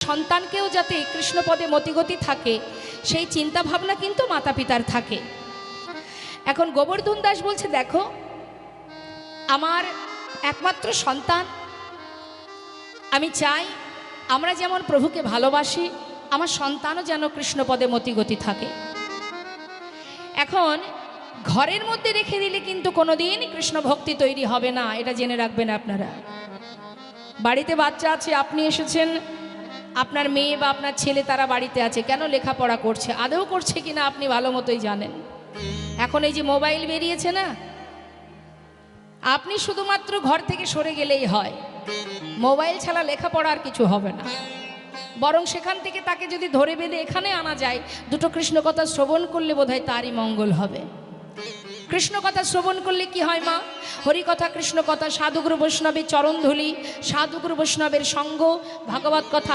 সন্তানকেও যাতে কৃষ্ণপদে মতিগতি থাকে, সেই চিন্তা ভাবনা কিন্তু মাতা পিতার থাকে। এখন গোবর্ধন দাস বলছে, দেখো, আমার একমাত্র সন্তান। আমি চাই আমরা যেমন প্রভুকে ভালোবাসি, আমার সন্তানও যেন কৃষ্ণপদে মতিগতি থাকে। এখন ঘরের মধ্যে রেখে দিলে কিন্তু কোনোদিন কৃষ্ণ ভক্তি তৈরি হবে না, এটা জেনে রাখবেন আপনারা। বাড়িতে বাচ্চা আছে, আপনি এসেছেন আপনার মেয়ে বা আপনার ছেলে তারা বাড়িতে আছে, কেন লেখাপড়া করছে? আদৌ করছে কিনা আপনি ভালো মতোই জানেন। এখন এই যে মোবাইল বেরিয়েছে না, আপনি শুধুমাত্র ঘর থেকে সরে গেলেই হয়। মোবাইল ছাড়া লেখাপড়া আর কিছু হবে না। বরং সেখান থেকে তাকে যদি ধরে বেঁধে এখানে আনা যায়, দুটো কৃষ্ণ কথা শ্রবণ করলে বোধহয় তারই মঙ্গল হবে। কৃষ্ণ কথা শ্রবণ করলে কি হয় মা? হরিকথা কৃষ্ণ কথা, সাধুগুরু বৈষ্ণবের চরণধুলি, সাধুগুরু বৈষ্ণবের সঙ্গ, ভাগবত কথা